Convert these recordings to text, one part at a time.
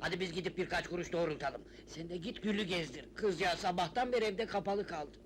Hadi biz gidip birkaç kuruş doğrultalım. Sen de git gülü gezdir. Kız ya sabahtan beri evde kapalı kaldı.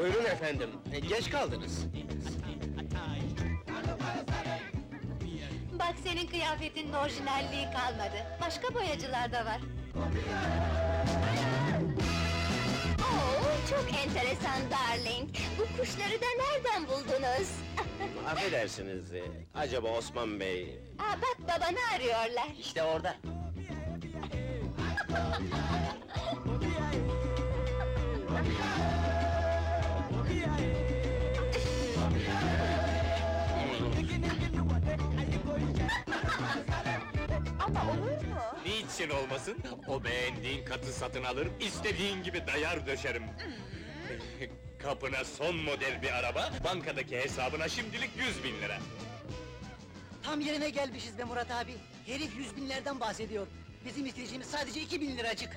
Buyurun efendim, e, geç kaldınız. Bak senin kıyafetinin orijinalliği kalmadı. Başka boyacılar da var. Oo, çok enteresan darling. Bu kuşları da nereden buldunuz? Affedersiniz, e, acaba Osman Bey... Aa, bak babanı arıyorlar. İşte orada. mu? Niçin olmasın? O beğendiğin katı satın alır, istediğin gibi dayar döşerim. Kapına son model bir araba, bankadaki hesabına şimdilik yüz bin lira. Tam yerine gelmişiz be Murat abi. Herif yüz binlerden bahsediyor. Bizim isteyeceğimiz sadece iki bin liracık.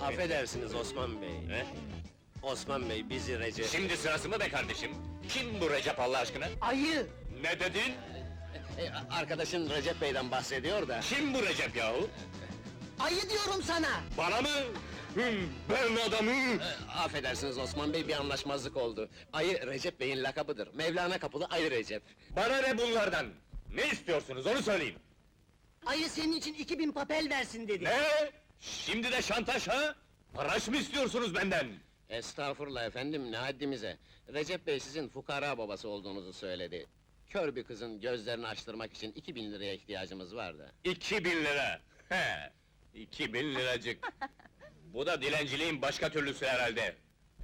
Affedersiniz Osman Bey. He? Osman Bey, bizi Recep... Şimdi sırası mı be kardeşim? Kim bu Recep Allah aşkına? Ayı! Ne dedin? E, arkadaşın Recep Bey'den bahsediyor da... Kim bu Recep yahu? Ayı diyorum sana! Bana mı? Hım, ben adamı! E, affedersiniz Osman Bey, bir anlaşmazlık oldu. Ayı Recep Bey'in lakabıdır. Mevlana kapılı Ayı Recep. Bana ne bunlardan? Ne istiyorsunuz onu söyleyin. Ayı senin için iki bin papel versin dedi. Ne? Şimdi de şantaj ha? Paraş mı istiyorsunuz benden? Estağfurullah efendim, ne haddimize. Recep Bey sizin fukara babası olduğunuzu söyledi. Kör bir kızın gözlerini açtırmak için iki bin liraya ihtiyacımız vardı. İki bin lira! He! İki bin liracık! Bu da dilenciliğin başka türlüsü herhalde!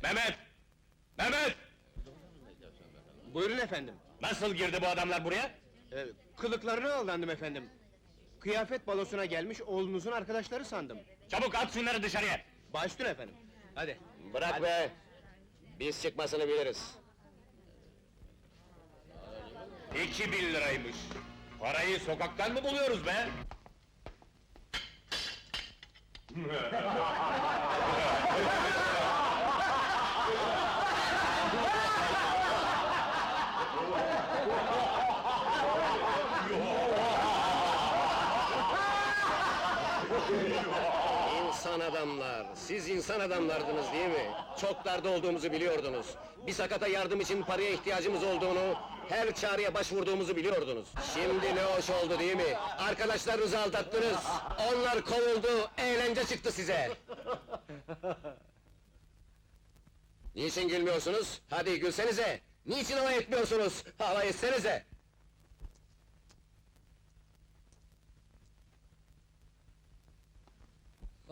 Mehmet! Mehmet! Buyurun efendim. Nasıl girdi bu adamlar buraya? Ee, kılıklarına aldandım efendim. Kıyafet balosuna gelmiş oğlunuzun arkadaşları sandım. Çabuk at şunları dışarıya! Başüstüne efendim. Hadi. Bırak be! Biz çıkmasını biliriz. İki bin liraymış! Parayı sokaktan mı buluyoruz be? İnsan adamlar, siz insan adamlardınız değil mi? Çok darda olduğumuzu biliyordunuz. Bir sakata yardım için paraya ihtiyacımız olduğunu, her çağrıya başvurduğumuzu biliyordunuz. Şimdi ne hoş oldu değil mi? Arkadaşlarınızı aldattınız, onlar kovuldu, eğlence çıktı size! Niçin gülmüyorsunuz? Hadi gülsenize! Niçin alay etmiyorsunuz? Alay etsenize!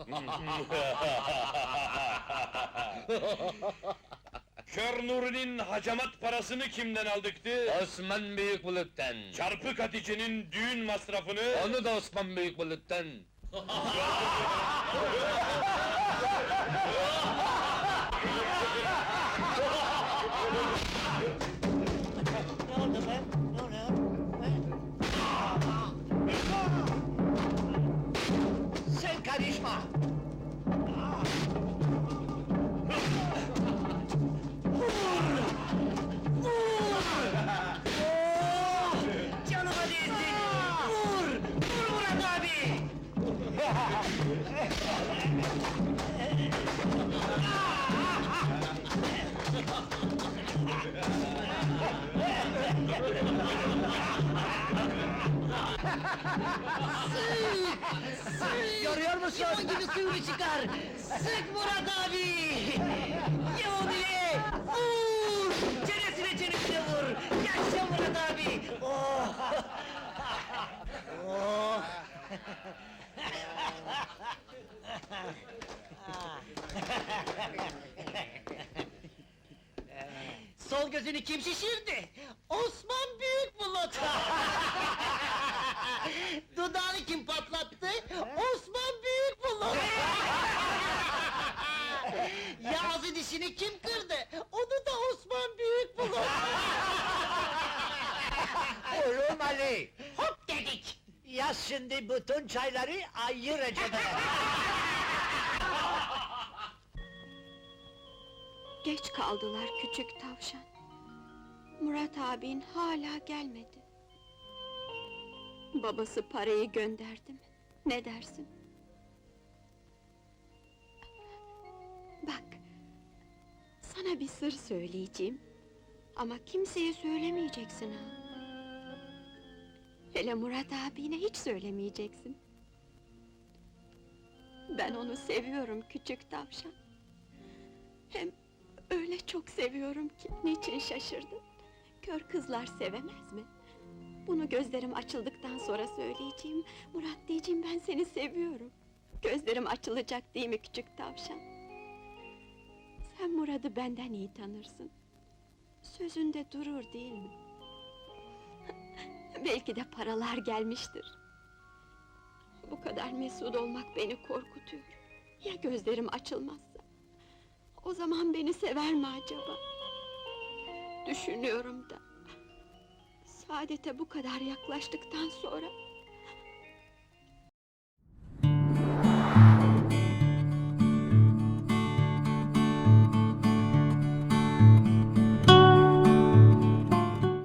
Kör Nuri'nin hacamat parasını kimden aldıktı? Osman Büyükbulut'tan. Çarpık Hatice'nin düğün masrafını... Onu da Osman Büyükbulut'tan. Sen Görüyor musun? Limon gibi suyunu çıkar. Sık Murat abi. Ye onu ye. Vur. Çenesine çenesine vur. Yaşa Murat abi. Oh. Oh. Sol gözünü kim şişirdi? Osman Büyükbulut! Dudağını kim patlattı? Osman Büyükbulut! ya ağzı dişini kim kırdı? Onu da Osman Büyükbulut! Oğlum Ali, Hop dedik! yaz şimdi bütün çayları ayır Recep'e. Geç kaldılar küçük tavşan. Murat abin hala gelmedi. Babası parayı gönderdi mi? Ne dersin? Bak, sana bir sır söyleyeceğim. Ama kimseye söylemeyeceksin ha. Hele Murat abine hiç söylemeyeceksin. Ben onu seviyorum küçük tavşan. Hem öyle çok seviyorum ki, niçin şaşırdın? Kör kızlar sevemez mi? Bunu gözlerim açıldıktan sonra söyleyeceğim. Murat diyeceğim ben seni seviyorum. Gözlerim açılacak değil mi küçük tavşan? Sen Murat'ı benden iyi tanırsın. Sözünde durur değil mi? Belki de paralar gelmiştir. Bu kadar mesut olmak beni korkutuyor. Ya gözlerim açılmazsa? O zaman beni sever mi acaba? Düşünüyorum da. Saadete bu kadar yaklaştıktan sonra